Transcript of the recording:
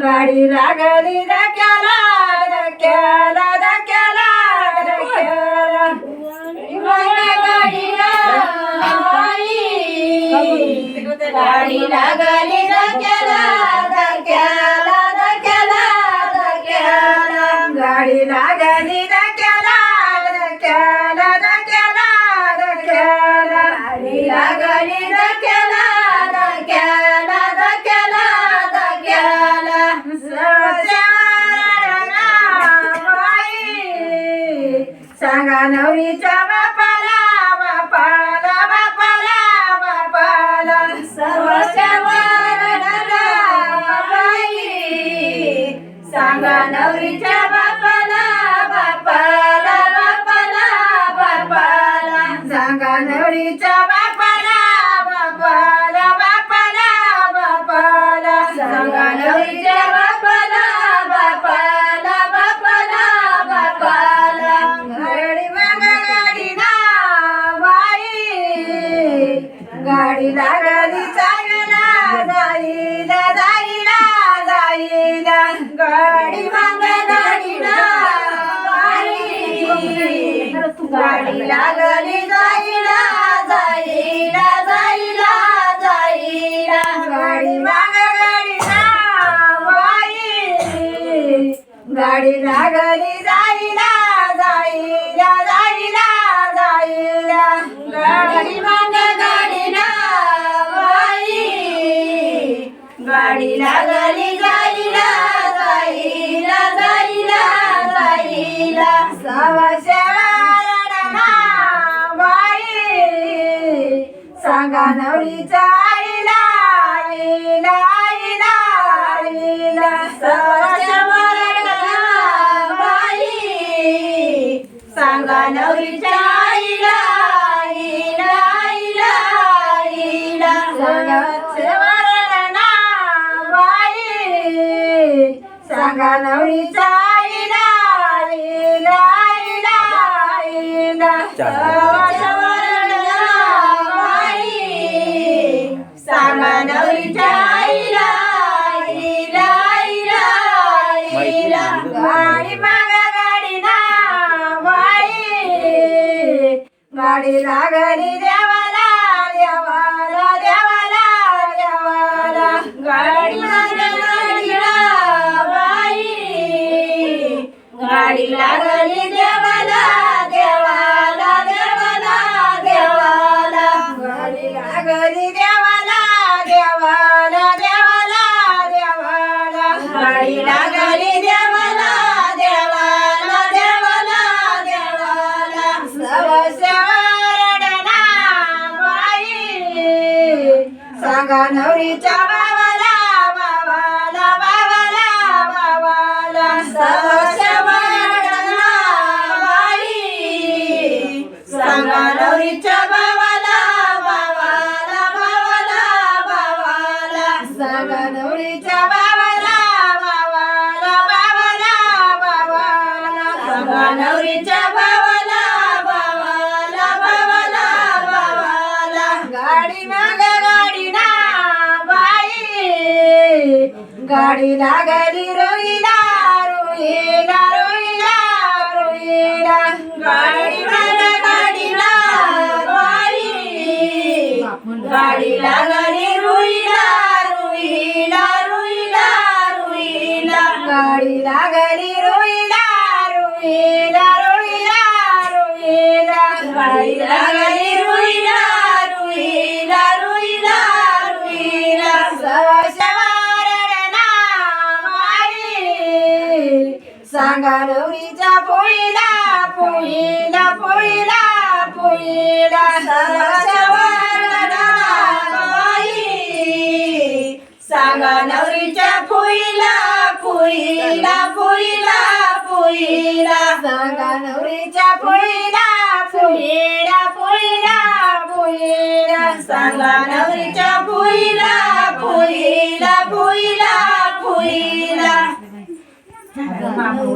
गाडी लागली धक्याला धक्याला धक्याला धक्याला. माझ्या गाडी लागली धक्याला धक्याला धक्याला धक्याला. गाडी लागली धक्याला धक्याला धक्याला धक्याला. गाडी लागली धक्याला. नवरीच्या बापाला बापाला बापाला बापाला सर्वच्या बाई सांगा नवरीच्या बापाला बापाला बापाला बापाला सांगा नवरीच्या जाईला लागली चांगला जाईला जाईला जाईला गाडी मांग गाडी. ना गाडी लागली जाईला जाईला जाईला जाईला गाडी मांग गाडी ना बाई गाडी लागली जाईला जाईला सांगा आईला आईला आईला आईला सांगा नवरीच्या गाडी लागली सांगा गाडी लागली रोईला रोईला रोईला रोईला गाडी माग गाडी ना बाई गाडी लागली रोईला रोईला रोईला रोईला गाडी लागली रोईला रोईला रोईला रोईला गाडी लागली सांगा नवरीच्या पोळीला पोळीला पोळीला पोळीला. सांगा नवरीच्या पोळीला पोळीला पोळीला पोळीला. सांगा नवरीच्या पोळीला पोळीला पोळीला पोळीला. सांगा नवरीच्या पोळीला पोळीला पोळीला पोळीला. Đồ.